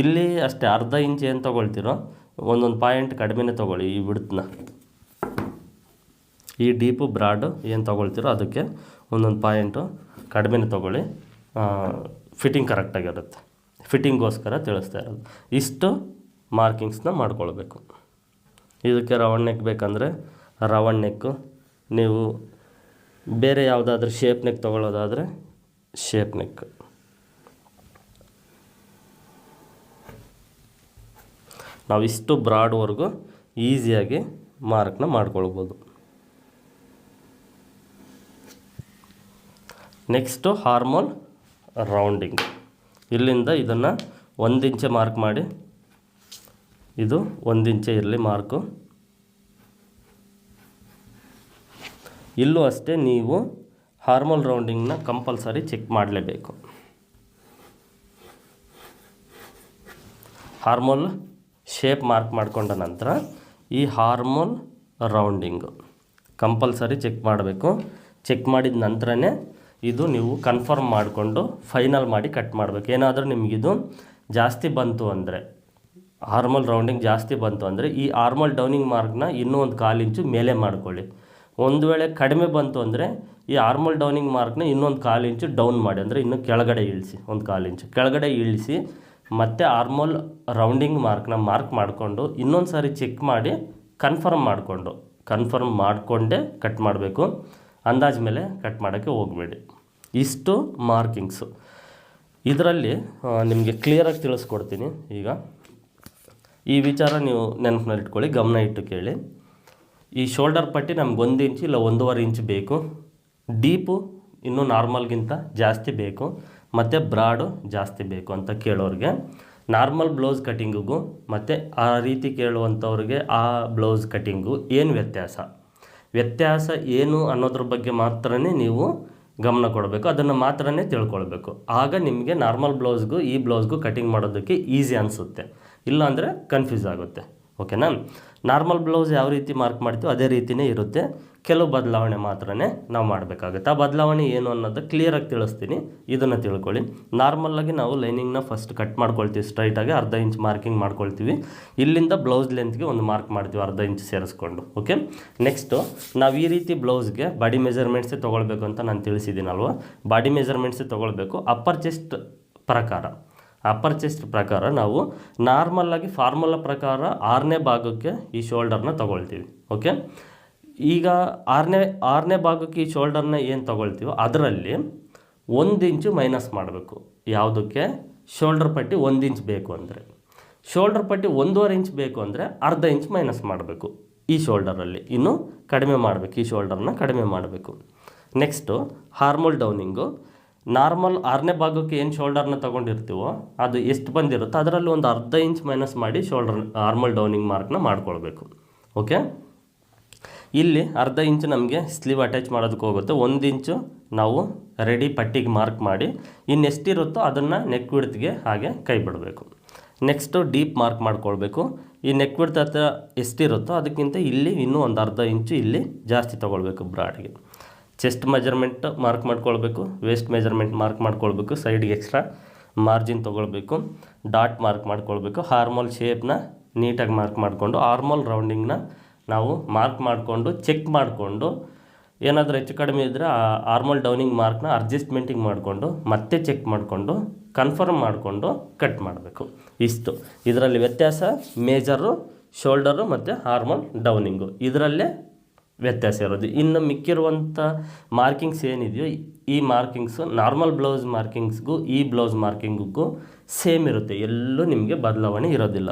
ಇಲ್ಲಿ ಅಷ್ಟೇ ಅರ್ಧ ಇಂಚ್ ಏನು ತೊಗೊಳ್ತೀರೋ ಒಂದೊಂದು ಪಾಯಿಂಟ್ ಕಡಿಮೆನೇ ತೊಗೊಳ್ಳಿ ಈ ಬಿಡ್ತನ್ನ ಈ ಡೀಪು ಬ್ರಾಡು ಏನು ತೊಗೊಳ್ತೀರೋ ಅದಕ್ಕೆ ಒಂದೊಂದು ಪಾಯಿಂಟು ಕಡಿಮೆನೇ ತೊಗೊಳ್ಳಿ. ಫಿಟ್ಟಿಂಗ್ ಕರೆಕ್ಟಾಗಿರುತ್ತೆ ಫಿಟ್ಟಿಂಗೋಸ್ಕರ ತಿಳಿಸ್ತಾ ಇರೋದು. ಇಷ್ಟು ಮಾರ್ಕಿಂಗ್ಸ್ನ ಮಾಡ್ಕೊಳ್ಬೇಕು. ಇದಕ್ಕೆ ರೌಂಡ್ ನೆಕ್ ಬೇಕಂದರೆ ರೌಂಡ್ ನೀವು ಬೇರೆ ಯಾವುದಾದ್ರೂ ಶೇಪ್ ನೆಕ್ ತೊಗೊಳ್ಳೋದಾದರೆ ಶೇಪ್ ನೆಕ್ ನಾವು ಇಷ್ಟು ಬ್ರಾಡ್ವರೆಗೂ ಈಸಿಯಾಗಿ ಮಾರ್ಕ್ನ ಮಾಡ್ಕೊಳ್ಬೋದು. ನೆಕ್ಸ್ಟು ಹಾರ್ಮೋನ್ ರೌಂಡಿಂಗ್ ಇಲ್ಲಿಂದ ಇದನ್ನು ಒಂದು ಇಂಚೆ ಮಾರ್ಕ್ ಮಾಡಿ, ಇದು ಒಂದು ಇಂಚೆ ಇರಲಿ ಮಾರ್ಕು ಇಲ್ಲೂ ಅಷ್ಟೇ ನೀವು ಹಾರ್ಮೋಲ್ ರೌಂಡಿಂಗ್ನ ಕಂಪಲ್ಸರಿ ಚೆಕ್ ಮಾಡಲೇಬೇಕು. ಹಾರ್ಮೋಲ್ ಶೇಪ್ ಮಾರ್ಕ್ ಮಾಡಿಕೊಂಡ ನಂತರ ಈ ಹಾರ್ಮೋಲ್ ರೌಂಡಿಂಗು ಕಂಪಲ್ಸರಿ ಚೆಕ್ ಮಾಡಬೇಕು. ಚೆಕ್ ಮಾಡಿದ ನಂತರನೇ ಇದು ನೀವು ಕನ್ಫರ್ಮ್ ಮಾಡಿಕೊಂಡು ಫೈನಲ್ ಮಾಡಿ ಕಟ್ ಮಾಡಬೇಕು. ಏನಾದರೂ ನಿಮಗಿದು ಜಾಸ್ತಿ ಬಂತು ಅಂದರೆ ಹಾರ್ಮಲ್ ರೌಂಡಿಂಗ್ ಜಾಸ್ತಿ ಬಂತು ಅಂದರೆ ಈ ಹಾರ್ಮಲ್ ಡೌನಿಂಗ್ ಮಾರ್ಕ್ನ ಇನ್ನೂ ಒಂದು ಕಾಲು ಇಂಚು ಮೇಲೆ ಮಾಡ್ಕೊಳ್ಳಿ. ಒಂದು ವೇಳೆ ಕಡಿಮೆ ಬಂತು ಅಂದರೆ ಈ ಆರ್ಮಲ್ ಡೌನಿಂಗ್ ಮಾರ್ಕ್ನ ಇನ್ನೊಂದು ಕಾಲು ಇಂಚು ಡೌನ್ ಮಾಡಿ ಅಂದರೆ ಇನ್ನು ಕೆಳಗಡೆ ಇಳಿಸಿ, ಒಂದು ಕಾಲು ಇಂಚು ಕೆಳಗಡೆ ಇಳಿಸಿ ಮತ್ತೆ ಆರ್ಮೋಲ್ ರೌಂಡಿಂಗ್ ಮಾರ್ಕ್ನ ಮಾರ್ಕ್ ಮಾಡಿಕೊಂಡು ಇನ್ನೊಂದು ಸಾರಿ ಚೆಕ್ ಮಾಡಿ ಕನ್ಫರ್ಮ್ ಮಾಡಿಕೊಂಡು, ಕನ್ಫರ್ಮ್ ಮಾಡಿಕೊಂಡೇ ಕಟ್ ಮಾಡಬೇಕು. ಅಂದಾಜ ಮೇಲೆ ಕಟ್ ಮಾಡೋಕ್ಕೆ ಹೋಗಬೇಡಿ. ಇಷ್ಟು ಮಾರ್ಕಿಂಗ್ಸು. ಇದರಲ್ಲಿ ನಿಮಗೆ ಕ್ಲಿಯರಾಗಿ ತಿಳಿಸ್ಕೊಡ್ತೀನಿ ಈಗ. ಈ ವಿಚಾರ ನೀವು ನೆನಪಿನಲ್ಲಿಟ್ಕೊಳ್ಳಿ, ಗಮನ ಇಟ್ಟು ಕೇಳಿ. ಈ ಶೋಲ್ಡರ್ ಪಟ್ಟಿ ನಮ್ಗೆ ಒಂದು ಇಂಚು ಇಲ್ಲ, ಒಂದೂವರೆ ಇಂಚು ಬೇಕು. ಡೀಪು ಇನ್ನೂ ನಾರ್ಮಲ್ಗಿಂತ ಜಾಸ್ತಿ ಬೇಕು. ಮತ್ತು ಬ್ರಾಡು ಜಾಸ್ತಿ ಬೇಕು ಅಂತ ಕೇಳೋರಿಗೆ. ನಾರ್ಮಲ್ ಬ್ಲೌಸ್ ಕಟ್ಟಿಂಗಿಗೂ ಮತ್ತು ಆ ರೀತಿ ಕೇಳುವಂಥವ್ರಿಗೆ ಆ ಬ್ಲೌಸ್ ಕಟ್ಟಿಂಗು ಏನು ವ್ಯತ್ಯಾಸ? ವ್ಯತ್ಯಾಸ ಏನು ಅನ್ನೋದ್ರ ಬಗ್ಗೆ ಮಾತ್ರನೇ ನೀವು ಗಮನ ಕೊಡಬೇಕು. ಅದನ್ನು ಮಾತ್ರನೇ ತಿಳ್ಕೊಳ್ಬೇಕು. ಆಗ ನಿಮಗೆ ನಾರ್ಮಲ್ ಬ್ಲೌಸ್ಗೂ ಈ ಬ್ಲೌಸ್ಗೂ ಕಟಿಂಗ್ ಮಾಡೋದಕ್ಕೆ ಈಸಿ ಅನಿಸುತ್ತೆ. ಇಲ್ಲಾಂದರೆ ಕನ್ಫ್ಯೂಸ್ ಆಗುತ್ತೆ. ಓಕೆನಾ? ನಾರ್ಮಲ್ ಬ್ಲೌಸ್ ಯಾವ ರೀತಿ ಮಾರ್ಕ್ ಮಾಡ್ತೀವೋ ಅದೇ ರೀತಿಯೇ ಇರುತ್ತೆ. ಕೆಲವು ಬದಲಾವಣೆ ಮಾತ್ರನೇ ನಾವು ಮಾಡಬೇಕಾಗುತ್ತೆ. ಆ ಬದಲಾವಣೆ ಏನು ಅನ್ನೋದು ಕ್ಲಿಯರಾಗಿ ತಿಳಿಸ್ತೀನಿ. ಇದನ್ನು ತಿಳ್ಕೊಳ್ಳಿ. ನಾರ್ಮಲ್ಲಾಗಿ ನಾವು ಲೈನಿಂಗ್ನ ಫಸ್ಟ್ ಕಟ್ ಮಾಡ್ಕೊಳ್ತೀವಿ. ಸ್ಟ್ರೈಟಾಗಿ ಅರ್ಧ ಇಂಚ್ ಮಾರ್ಕಿಂಗ್ ಮಾಡ್ಕೊಳ್ತೀವಿ. ಇಲ್ಲಿಂದ ಬ್ಲೌಸ್ ಲೆಂತ್ಗೆ ಒಂದು ಮಾರ್ಕ್ ಮಾಡ್ತೀವಿ, ಅರ್ಧ ಇಂಚ್ ಸೇರಿಸ್ಕೊಂಡು. ಓಕೆ ನೆಕ್ಸ್ಟು ನಾವು ಈ ರೀತಿ ಬ್ಲೌಸ್ಗೆ ಬಾಡಿ ಮೆಜರ್ಮೆಂಟ್ಸೇ ತೊಗೊಳ್ಬೇಕು ಅಂತ ನಾನು ತಿಳಿಸಿದ್ದೀನಲ್ವ? ಬಾಡಿ ಮೆಜರ್ಮೆಂಟ್ಸೇ ತೊಗೊಳ್ಬೇಕು. ಅಪ್ಪರ್ ಚೆಸ್ಟ್ ಪ್ರಕಾರ. ಅಪ್ಪರ್ ಚೆಸ್ಟ್ ಪ್ರಕಾರ ನಾವು ನಾರ್ಮಲ್ಲಾಗಿ ಫಾರ್ಮುಲಾ ಪ್ರಕಾರ ಆರನೇ ಭಾಗಕ್ಕೆ ಈ ಶೋಲ್ಡರ್ನ ತಗೊಳ್ತೀವಿ ಓಕೆ ಈಗ ಆರನೇ ಆರನೇ ಭಾಗಕ್ಕೆ ಈ ಶೋಲ್ಡರ್ನ ಏನು ತಗೊಳ್ತೀವೋ ಅದರಲ್ಲಿ ಒಂದು ಇಂಚು ಮೈನಸ್ ಮಾಡಬೇಕು. ಯಾವುದಕ್ಕೆ? ಶೋಲ್ಡರ್ ಪಟ್ಟಿ ಒಂದು ಇಂಚ್ ಬೇಕು ಅಂದರೆ. ಶೋಲ್ಡರ್ ಪಟ್ಟಿ ಒಂದೂವರೆ ಇಂಚ್ ಬೇಕು ಅಂದರೆ ಅರ್ಧ ಇಂಚ್ ಮೈನಸ್ ಮಾಡಬೇಕು ಈ ಶೋಲ್ಡರಲ್ಲಿ ಇನ್ನು ಕಡಿಮೆ ಮಾಡಬೇಕು, ಈ ಶೋಲ್ಡರ್ನ ಕಡಿಮೆ ಮಾಡಬೇಕು. ನೆಕ್ಸ್ಟು ಹಾರ್ಮೋಲ್ ಡೌನಿಂಗು ನಾರ್ಮಲ್ ಆರನೇ ಭಾಗಕ್ಕೆ ಏನು ಶೋಲ್ಡರ್ನ ತೊಗೊಂಡಿರ್ತೀವೋ ಅದು ಎಷ್ಟು ಬಂದಿರುತ್ತೋ ಅದರಲ್ಲಿ ಒಂದು ಅರ್ಧ ಇಂಚ್ ಮೈನಸ್ ಮಾಡಿ ಶೋಲ್ಡರ್ ಆರ್ಮಲ್ ಡೌನಿಂಗ್ ಮಾರ್ಕ್ನ ಮಾಡ್ಕೊಳ್ಬೇಕು. ಓಕೆ ಇಲ್ಲಿ ಅರ್ಧ ಇಂಚು ನಮಗೆ ಸ್ಲೀವ್ ಅಟ್ಯಾಚ್ ಮಾಡೋದಕ್ಕೆ ಹೋಗುತ್ತೆ. ಒಂದು ಇಂಚು ನಾವು ರೆಡಿ ಪಟ್ಟಿಗೆ ಮಾರ್ಕ್ ಮಾಡಿ ಇನ್ನೆಷ್ಟಿರುತ್ತೋ ಅದನ್ನು ನೆಕ್ ವಿಡ್ತ್ಗೆ ಹಾಗೆ ಕೈ ಬಿಡಬೇಕು. ನೆಕ್ಸ್ಟು ಡೀಪ್ ಮಾರ್ಕ್ ಮಾಡ್ಕೊಳ್ಬೇಕು. ಈ ನೆಕ್ ವಿಡ್ತ್ ಹತ್ರ ಎಷ್ಟಿರುತ್ತೋ ಅದಕ್ಕಿಂತ ಇಲ್ಲಿ ಇನ್ನೂ ಒಂದು ಅರ್ಧ ಇಂಚು ಇಲ್ಲಿ ಜಾಸ್ತಿ ತೊಗೊಳ್ಬೇಕು ಬ್ರಾಡ್ಗೆ. ಚೆಸ್ಟ್ ಮೆಜರ್ಮೆಂಟ್ ಮಾರ್ಕ್ ಮಾಡ್ಕೊಳ್ಬೇಕು ವೇಸ್ಟ್ ಮೆಜರ್ಮೆಂಟ್ ಮಾರ್ಕ್ ಮಾಡ್ಕೊಳ್ಬೇಕು ಸೈಡ್ಗೆ ಎಕ್ಸ್ಟ್ರಾ ಮಾರ್ಜಿನ್ ತೊಗೊಳ್ಬೇಕು ಡಾಟ್ ಮಾರ್ಕ್ ಮಾಡ್ಕೊಳ್ಬೇಕು ಹಾರ್ಮೋಲ್ ಶೇಪ್ನ ನೀಟಾಗಿ ಮಾರ್ಕ್ ಮಾಡಿಕೊಂಡು ಹಾರ್ಮೋಲ್ ರೌಂಡಿಂಗ್ನ ನಾವು ಮಾರ್ಕ್ ಮಾಡಿಕೊಂಡು ಚೆಕ್ ಮಾಡಿಕೊಂಡು, ಏನಾದರೂ ಹೆಚ್ಚು ಕಡಿಮೆ ಇದ್ದರೆ ಆ ಆರ್ಮೋಲ್ ಡೌನಿಂಗ್ ಮಾರ್ಕ್ನ ಅಡ್ಜಸ್ಟ್ಮೆಂಟಿಂಗ್ ಮಾಡಿಕೊಂಡು, ಮತ್ತೆ ಚೆಕ್ ಮಾಡಿಕೊಂಡು ಕನ್ಫರ್ಮ್ ಮಾಡಿಕೊಂಡು ಕಟ್ ಮಾಡಬೇಕು. ಇಷ್ಟು. ಇದರಲ್ಲಿ ವ್ಯತ್ಯಾಸ ಮೇಜರು ಶೋಲ್ಡರು ಮತ್ತು ಹಾರ್ಮೋಲ್ ಡೌನಿಂಗು ಇದರಲ್ಲೇ ವ್ಯತ್ಯಾಸ ಇರೋದು. ಇನ್ನು ಮಿಕ್ಕಿರುವಂಥ ಮಾರ್ಕಿಂಗ್ಸ್ ಏನಿದೆಯೋ, ಈ ಮಾರ್ಕಿಂಗ್ಸು, ನಾರ್ಮಲ್ ಬ್ಲೌಸ್ ಮಾರ್ಕಿಂಗ್ಸ್ಗೂ, ಈ ಬ್ಲೌಸ್ ಮಾರ್ಕಿಂಗಿಗೂ ಸೇಮ್ ಇರುತ್ತೆ. ಎಲ್ಲೂ ನಿಮಗೆ ಬದಲಾವಣೆ ಇರೋದಿಲ್ಲ.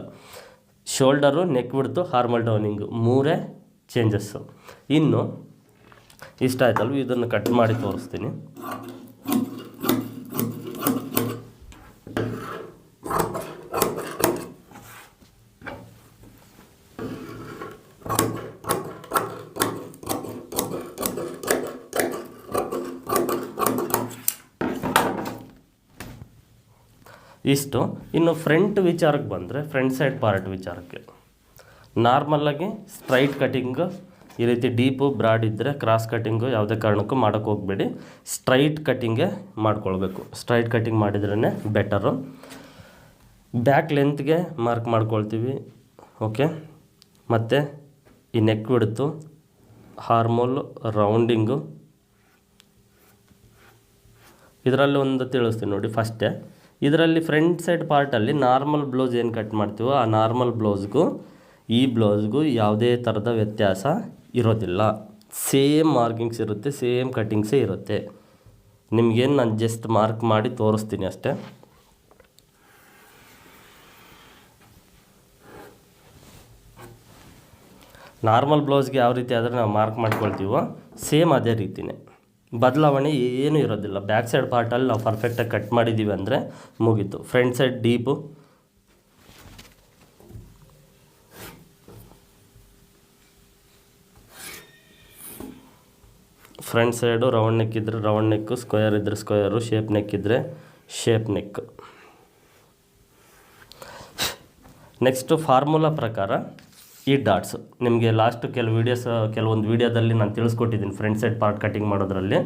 ಶೋಲ್ಡರು, ನೆಕ್ ಬಿಡ್ತು ಹಾರ್ಮಲ್ ಡೌನಿಂಗು, ಮೂರೇ ಚೇಂಜಸ್ಸು. ಇನ್ನು ಇಷ್ಟ ಆಯ್ತಲ್ವ? ಇದನ್ನು ಕಟ್ ಮಾಡಿ ತೋರಿಸ್ತೀನಿ. ಇಷ್ಟು. ಇನ್ನು ಫ್ರಂಟ್ ವಿಚಾರಕ್ಕೆ ಬಂದರೆ ಫ್ರಂಟ್ ಸೈಡ್ ಪಾರ್ಟ್ ವಿಚಾರಕ್ಕೆ. ನಾರ್ಮಲ್ಲಾಗಿ ಸ್ಟ್ರೈಟ್ ಕಟಿಂಗ್ ಈ ರೀತಿ ಡೀಪು ಬ್ರಾಡ್ ಇದ್ದರೆ ಕ್ರಾಸ್ ಕಟಿಂಗು ಯಾವುದೇ ಕಾರಣಕ್ಕೂ ಮಾಡೋಕ್ಕೆ ಹೋಗಬೇಡಿ. ಸ್ಟ್ರೈಟ್ ಕಟಿಂಗೇ ಮಾಡ್ಕೊಳ್ಬೇಕು. ಸ್ಟ್ರೈಟ್ ಕಟಿಂಗ್ ಮಾಡಿದ್ರೇ ಬೆಟರು ಬ್ಯಾಕ್ ಲೆಂತ್ಗೆ ಮಾರ್ಕ್ ಮಾಡ್ಕೊಳ್ತೀವಿ. ಓಕೆ ಮತ್ತು ಈ ನೆಕ್ ಬಿಡ್ತು ಹಾರ್ಮೋಲ್ ರೌಂಡಿಂಗು ಇದರಲ್ಲಿ ಒಂದು ತಿಳಿಸ್ತೀನಿ ನೋಡಿ ಫಸ್ಟೇ ಇದರಲ್ಲಿ ಫ್ರಂಟ್ ಸೈಡ್ ಪಾರ್ಟಲ್ಲಿ ನಾರ್ಮಲ್ ಬ್ಲೌಸ್ ಏನು ಕಟ್ ಮಾಡ್ತೀವೋ ಆ ನಾರ್ಮಲ್ ಬ್ಲೌಸ್ಗೂ ಈ ಬ್ಲೌಸ್ಗೂ ಯಾವುದೇ ಥರದ ವ್ಯತ್ಯಾಸ ಇರೋದಿಲ್ಲ. ಸೇಮ್ ಮಾರ್ಕಿಂಗ್ಸ್ ಇರುತ್ತೆ ಸೇಮ್ ಕಟ್ಟಿಂಗ್ಸೇ ಇರುತ್ತೆ. ನಿಮಗೇನು ನಾನು ಜಸ್ಟ್ ಮಾರ್ಕ್ ಮಾಡಿ ತೋರಿಸ್ತೀನಿ ಅಷ್ಟೇ. ನಾರ್ಮಲ್ ಬ್ಲೌಸ್ಗೆ ಯಾವ ರೀತಿ ಆದರೆ ನಾವು ಮಾರ್ಕ್ ಮಾಡ್ಕೊಳ್ತೀವೋ ಸೇಮ್ ಅದೇ ರೀತಿನೇ. ಬದಲಾವಣೆ ಏನೂ ಇರೋದಿಲ್ಲ. ಬ್ಯಾಕ್ ಸೈಡ್ ಪಾರ್ಟಲ್ಲಿ ನಾವು ಪರ್ಫೆಕ್ಟಾಗಿ ಕಟ್ ಮಾಡಿದ್ದೀವಿ ಅಂದರೆ ಮುಗೀತು. Front side deep front side round neck ಇದ್ದರೆ ರೌಂಡ್ ನೆಕ್ಕು ಸ್ಕ್ವೇರ್ ಇದ್ದರೆ ಸ್ಕ್ವಯರು ಶೇಪ್ ನೆಕ್ ಇದ್ದರೆ ಶೇಪ್ ನೆಕ್ ನೆಕ್ಸ್ಟು ಫಾರ್ಮುಲಾ ಪ್ರಕಾರ ಈ ಡಾಟ್ಸ್ ನಿಮಗೆ ಲಾಸ್ಟ್ ಕೆಲವು ವೀಡಿಯೋಸ್ ಕೆಲವೊಂದು ವೀಡಿಯೋದಲ್ಲಿ ನಾನು ತಿಳಿಸ್ಕೊಟ್ಟಿದ್ದೀನಿ ಫ್ರಂಟ್ ಸೈಡ್ ಪಾರ್ಟ್ ಕಟಿಂಗ್ ಮಾಡೋದ್ರಲ್ಲಿ.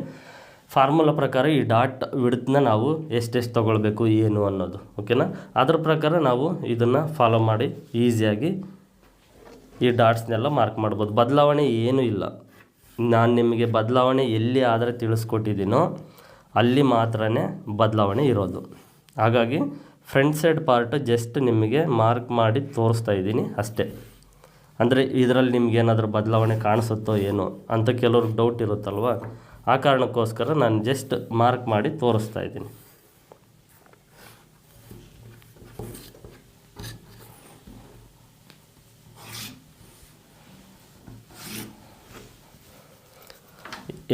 ಫಾರ್ಮುಲಾ ಪ್ರಕಾರ ಈ ಡಾಟ್ ವಿಡ್ತನ್ನ ನಾವು ಎಷ್ಟೆಷ್ಟು ತೊಗೊಳ್ಬೇಕು, ಏನು ಅನ್ನೋದು ಓಕೆನಾ ಅದ್ರ ಪ್ರಕಾರ ನಾವು ಇದನ್ನು ಫಾಲೋ ಮಾಡಿ ಈಸಿಯಾಗಿ ಈ ಡಾಟ್ಸ್ನೆಲ್ಲ ಮಾರ್ಕ್ ಮಾಡ್ಬೋದು. ಬದಲಾವಣೆ ಏನೂ ಇಲ್ಲ. ನಾನು ನಿಮಗೆ ಬದಲಾವಣೆ ಎಲ್ಲಿ ಆದರೆ ತಿಳಿಸ್ಕೊಟ್ಟಿದ್ದೀನೋ ಅಲ್ಲಿ ಮಾತ್ರ ಬದಲಾವಣೆ ಇರೋದು. ಹಾಗಾಗಿ ಫ್ರಂಟ್ ಸೈಡ್ ಪಾರ್ಟ್ ಜಸ್ಟ್ ನಿಮಗೆ ಮಾರ್ಕ್ ಮಾಡಿ ತೋರಿಸ್ತಾ ಇದ್ದೀನಿ ಅಷ್ಟೇ. ಅಂದರೆ ಇದರಲ್ಲಿ ನಿಮ್ಗೆ ಏನಾದರೂ ಬದಲಾವಣೆ ಕಾಣಿಸುತ್ತೋ ಏನೋ ಅಂತ ಕೆಲವ್ರಿಗೆ ಡೌಟ್ ಇರುತ್ತಲ್ವ? ಆ ಕಾರಣಕ್ಕೋಸ್ಕರ ನಾನು ಜಸ್ಟ್ ಮಾರ್ಕ್ ಮಾಡಿ ತೋರಿಸ್ತಾ ಇದ್ದೀನಿ.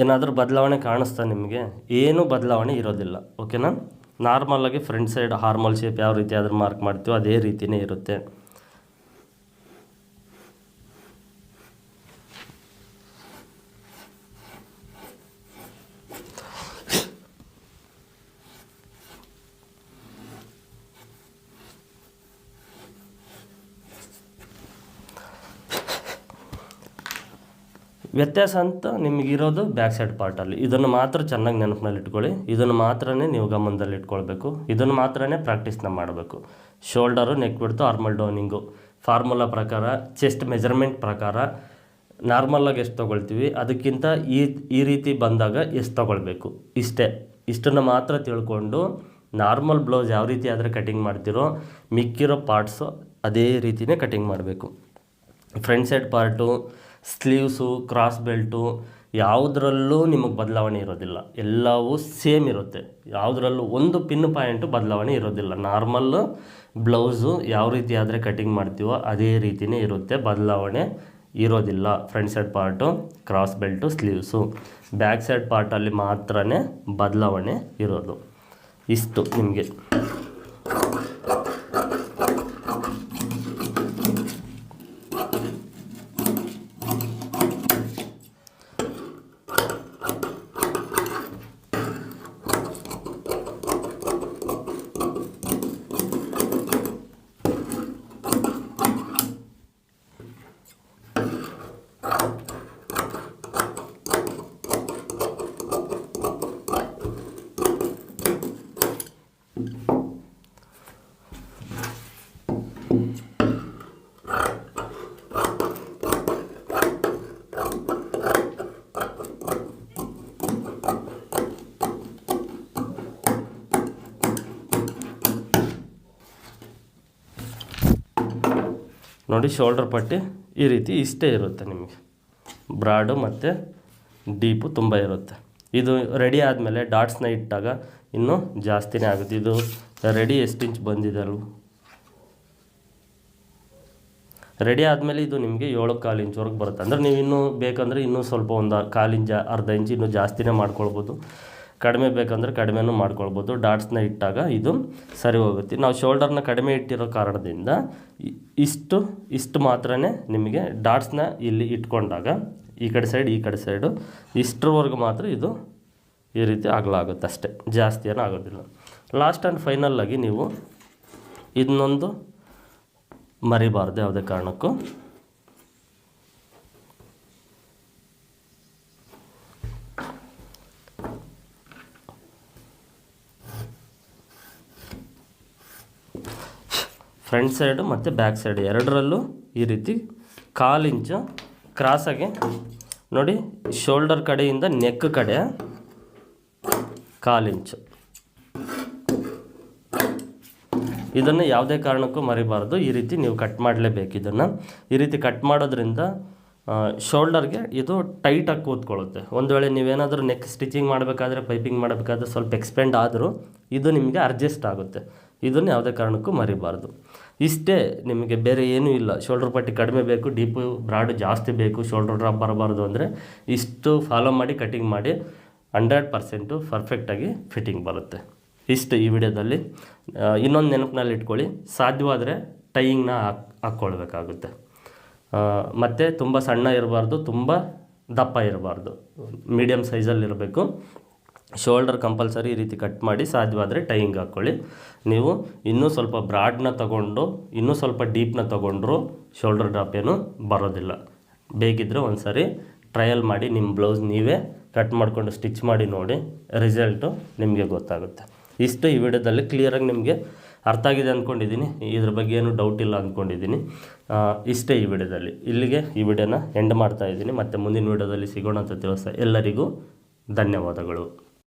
ಏನಾದರೂ ಬದಲಾವಣೆ ಕಾಣಿಸ್ತಾ ನಿಮಗೆ? ಏನೂ ಬದಲಾವಣೆ ಇರೋದಿಲ್ಲ ಓಕೆನಾ ನಾರ್ಮಲಾಗಿ ಫ್ರಂಟ್ ಸೈಡ್ ಹಾರ್ಮಲ್ ಶೇಪ್ ಯಾವ ರೀತಿ ಆದರೂ ಮಾರ್ಕ್ ಮಾಡ್ತೀವೋ ಅದೇ ರೀತಿಯೇ ಇರುತ್ತೆ. ವ್ಯತ್ಯಾಸ ಅಂತ ನಿಮಗಿರೋದು ಬ್ಯಾಕ್ ಸೈಡ್ ಪಾರ್ಟಲ್ಲಿ ಇದನ್ನು ಮಾತ್ರ ಚೆನ್ನಾಗಿ ನೆನಪಿನಲ್ಲಿ ಇಟ್ಕೊಳ್ಳಿ. ಇದನ್ನು ಮಾತ್ರನೇ ನೀವು ಗಮನದಲ್ಲಿ ಇಟ್ಕೊಳ್ಬೇಕು. ಇದನ್ನು ಮಾತ್ರನೇ ಪ್ರಾಕ್ಟೀಸ್ನ ಮಾಡಬೇಕು. ಶೋಲ್ಡರು ನೆಕ್ ಬಿಡ್ತು ಆರ್ಮಲ್ ಡೌನಿಂಗು ಫಾರ್ಮುಲಾ ಪ್ರಕಾರ ಚೆಸ್ಟ್ ಮೆಜರ್ಮೆಂಟ್ ಪ್ರಕಾರ ನಾರ್ಮಲಾಗಿ ಎಷ್ಟು ತೊಗೊಳ್ತೀವಿ, ಅದಕ್ಕಿಂತ ಈ ಈ ರೀತಿ ಬಂದಾಗ ಎಷ್ಟು ತೊಗೊಳ್ಬೇಕು? ಇಷ್ಟೇ. ಇಷ್ಟನ್ನು ಮಾತ್ರ ತಿಳ್ಕೊಂಡು ನಾರ್ಮಲ್ ಬ್ಲೌಸ್ ಯಾವ ರೀತಿ ಆದರೆ ಕಟಿಂಗ್ ಮಾಡ್ತೀರೋ, ಮಿಕ್ಕಿರೋ ಪಾರ್ಟ್ಸು ಅದೇ ರೀತಿಯೇ ಕಟಿಂಗ್ ಮಾಡಬೇಕು. Front side part sleeves, cross belt ಯಾವುದರಲ್ಲೂ ನಿಮಗೆ ಬದಲಾವಣೆ ಇರೋದಿಲ್ಲ. ಎಲ್ಲವೂ ಸೇಮ್ ಇರುತ್ತೆ. ಯಾವುದರಲ್ಲೂ ಒಂದು ಪಿನ್ ಪಾಯಿಂಟು ಬದಲಾವಣೆ ಇರೋದಿಲ್ಲ. ನಾರ್ಮಲ್ ಬ್ಲೌಸು ಯಾವ ರೀತಿ ಆದರೆ ಕಟಿಂಗ್ ಮಾಡ್ತೀವೋ ಅದೇ ರೀತಿಯೇ ಇರುತ್ತೆ. ಬದಲಾವಣೆ ಇರೋದಿಲ್ಲ. Front side part, cross belt, sleeves. Back side ಪಾರ್ಟಲ್ಲಿ ಮಾತ್ರ ಬದಲಾವಣೆ ಇರೋದು. ಇಷ್ಟು ನಿಮಗೆ. ನೋಡಿ ಶೋಲ್ಡರ್ ಪಟ್ಟಿ ಈ ರೀತಿ ಇಷ್ಟೇ ಇರುತ್ತೆ ನಿಮಗೆ. ಬ್ರಾಡು ಮತ್ತು ಡೀಪು ತುಂಬ ಇರುತ್ತೆ. ಇದು ರೆಡಿ ಆದಮೇಲೆ ಡಾಟ್ಸ್ನ ಇಟ್ಟಾಗ ಇನ್ನೂ ಜಾಸ್ತಿನೇ ಆಗುತ್ತೆ. ಇದು ರೆಡಿ ಎಷ್ಟು ಇಂಚ್ ಬಂದಿದೆ ಅಲ್ವ? ರೆಡಿ ಆದಮೇಲೆ ಇದು ನಿಮಗೆ ಏಳು ಕಾಲು ಇಂಚ್ವರೆಗೆ ಬರುತ್ತೆ. ಅಂದರೆ ನೀವು ಇನ್ನೂ ಬೇಕಂದರೆ ಇನ್ನೂ ಸ್ವಲ್ಪ ಒಂದು ಕಾಲು ಇಂಚ ಅರ್ಧ ಇಂಚ್ ಇನ್ನೂ ಜಾಸ್ತಿನೇ ಮಾಡ್ಕೊಳ್ಬೋದು. ಕಡಿಮೆ ಬೇಕಂದರೆ ಕಡಿಮೆನೂ ಮಾಡ್ಕೊಳ್ಬೋದು. ಡಾಟ್ಸ್ನ ಇಟ್ಟಾಗ ಇದು ಸರಿ ಹೋಗುತ್ತೆ. ನಾವು ಶೋಲ್ಡರ್ನ ಕಡಿಮೆ ಇಟ್ಟಿರೋ ಕಾರಣದಿಂದ ಇಷ್ಟು ಇಷ್ಟು ಮಾತ್ರನೇ ನಿಮಗೆ ಡಾಟ್ಸ್ನ ಇಲ್ಲಿ ಇಟ್ಕೊಂಡಾಗ ಈ ಕಡೆ ಸೈಡ್ ಈ ಕಡೆ ಸೈಡು ಇಷ್ಟರವರೆಗೂ ಮಾತ್ರ ಇದು ಈ ರೀತಿ ಆಗಲಾಗುತ್ತೆ ಅಷ್ಟೇ. ಜಾಸ್ತಿ ಏನೂ ಆಗೋದಿಲ್ಲ. ಲಾಸ್ಟ್ ಆ್ಯಂಡ್ ಫೈನಲ್ಲಾಗಿ ನೀವು ಇದನ್ನೊಂದು ಮರಿಬಾರ್ದು ಯಾವುದೇ ಕಾರಣಕ್ಕೂ. ಫ್ರಂಟ್ ಸೈಡು ಮತ್ತು ಬ್ಯಾಕ್ ಸೈಡ್ ಎರಡರಲ್ಲೂ ಈ ರೀತಿ ಕಾಲು ಇಂಚು ಕ್ರಾಸಾಗಿ ನೋಡಿ ಶೋಲ್ಡರ್ ಕಡೆಯಿಂದ ನೆಕ್ ಕಡೆ ಕಾಲು ಇಂಚು. ಇದನ್ನು ಯಾವುದೇ ಕಾರಣಕ್ಕೂ ಮರಿಬಾರ್ದು. ಈ ರೀತಿ ನೀವು ಕಟ್ ಮಾಡಲೇಬೇಕು ಇದನ್ನು. ಈ ರೀತಿ ಕಟ್ ಮಾಡೋದ್ರಿಂದ ಶೋಲ್ಡರ್ಗೆ ಇದು ಟೈಟಾಗಿ ಕೂತ್ಕೊಳ್ಳುತ್ತೆ. ಒಂದು ವೇಳೆ ನೀವೇನಾದರೂ ನೆಕ್ ಸ್ಟಿಚಿಂಗ್ ಮಾಡಬೇಕಾದ್ರೆ, ಪೈಪಿಂಗ್ ಮಾಡಬೇಕಾದ್ರೆ ಸ್ವಲ್ಪ ಎಕ್ಸ್ಪೆಂಡ್ ಆದರೂ ಇದು ನಿಮಗೆ ಅಡ್ಜಸ್ಟ್ ಆಗುತ್ತೆ. ಇದನ್ನು ಯಾವುದೇ ಕಾರಣಕ್ಕೂ ಮರಿಬಾರ್ದು. ಇಷ್ಟೇ ನಿಮಗೆ ಬೇರೆ ಏನೂ ಇಲ್ಲ. ಶೋಲ್ಡ್ರ್ ಪಟ್ಟಿ ಕಡಿಮೆ ಬೇಕು ಡೀಪು ಬ್ರಾಡ್ ಜಾಸ್ತಿ ಬೇಕು ಶೋಲ್ಡ್ರ್ ಡ್ರಾಪ್ ಬರಬಾರ್ದು ಅಂದರೆ ಇಷ್ಟು ಫಾಲೋ ಮಾಡಿ ಕಟಿಂಗ್ ಮಾಡಿ ಹಂಡ್ರೆಡ್ ಪರ್ಸೆಂಟು ಪರ್ಫೆಕ್ಟಾಗಿ ಫಿಟ್ಟಿಂಗ್ ಬರುತ್ತೆ. ಇಷ್ಟು ಈ ವಿಡಿಯೋದಲ್ಲಿ. ಇನ್ನೊಂದು ನೆನಪಿನಲ್ಲಿ ಇಟ್ಕೊಳ್ಳಿ. ಸಾಧ್ಯವಾದರೆ ಟೈಯಿಂಗ್ನ ಹಾಕ್, ಹಾಕ್ಕೊಳ್ಬೇಕಾಗುತ್ತೆ. ಮತ್ತು ತುಂಬ ಸಣ್ಣ ಇರಬಾರ್ದು, ತುಂಬ ದಪ್ಪ ಇರಬಾರ್ದು. ಮೀಡಿಯಮ್ ಸೈಜಲ್ಲಿ ಇರಬೇಕು ಶೋಲ್ಡರ್ ಕಂಪಲ್ಸರಿ ಈ ರೀತಿ ಕಟ್ ಮಾಡಿ ಸಾಧ್ಯವಾದರೆ ಟೈಯಿಂಗ್ ಹಾಕ್ಕೊಳ್ಳಿ. ನೀವು ಇನ್ನೂ ಸ್ವಲ್ಪ ಬ್ರಾಡ್ನ ತಗೊಂಡು, ಇನ್ನೂ ಸ್ವಲ್ಪ ಡೀಪ್ನ ತಗೊಂಡ್ರು ಶೋಲ್ಡರ್ ಡ್ರಾಪ್ ಏನು ಬರೋದಿಲ್ಲ. ಬೇಕಿದ್ದರೆ ಒಂದು ಸರಿ ಟ್ರಯಲ್ ಮಾಡಿ, ನಿಮ್ಮ ಬ್ಲೌಸ್ ನೀವೇ ಕಟ್ ಮಾಡಿಕೊಂಡು ಸ್ಟಿಚ್ ಮಾಡಿ ನೋಡಿ, ರಿಸಲ್ಟು ನಿಮಗೆ ಗೊತ್ತಾಗುತ್ತೆ. ಇಷ್ಟು ಈ ವಿಡಿಯೋದಲ್ಲಿ ಕ್ಲಿಯರಾಗಿ ನಿಮಗೆ ಅರ್ಥ ಆಗಿದೆ ಅಂದ್ಕೊಂಡಿದ್ದೀನಿ ಇದ್ರ ಬಗ್ಗೆ ಏನು ಡೌಟ್ ಇಲ್ಲ ಅಂದ್ಕೊಂಡಿದ್ದೀನಿ ಇಷ್ಟೇ ಈ ವಿಡಿಯೋದಲ್ಲಿ. ಇಲ್ಲಿಗೆ ಈ ವಿಡಿಯೋನ ಎಂಡ್ ಮಾಡ್ತಾ ಇದ್ದೀನಿ. ಮತ್ತು ಮುಂದಿನ ವಿಡಿಯೋದಲ್ಲಿ ಸಿಗೋಣ ಅಂತ ತಿಳಿಸ್ತಾ ಎಲ್ಲರಿಗೂ ಧನ್ಯವಾದಗಳು.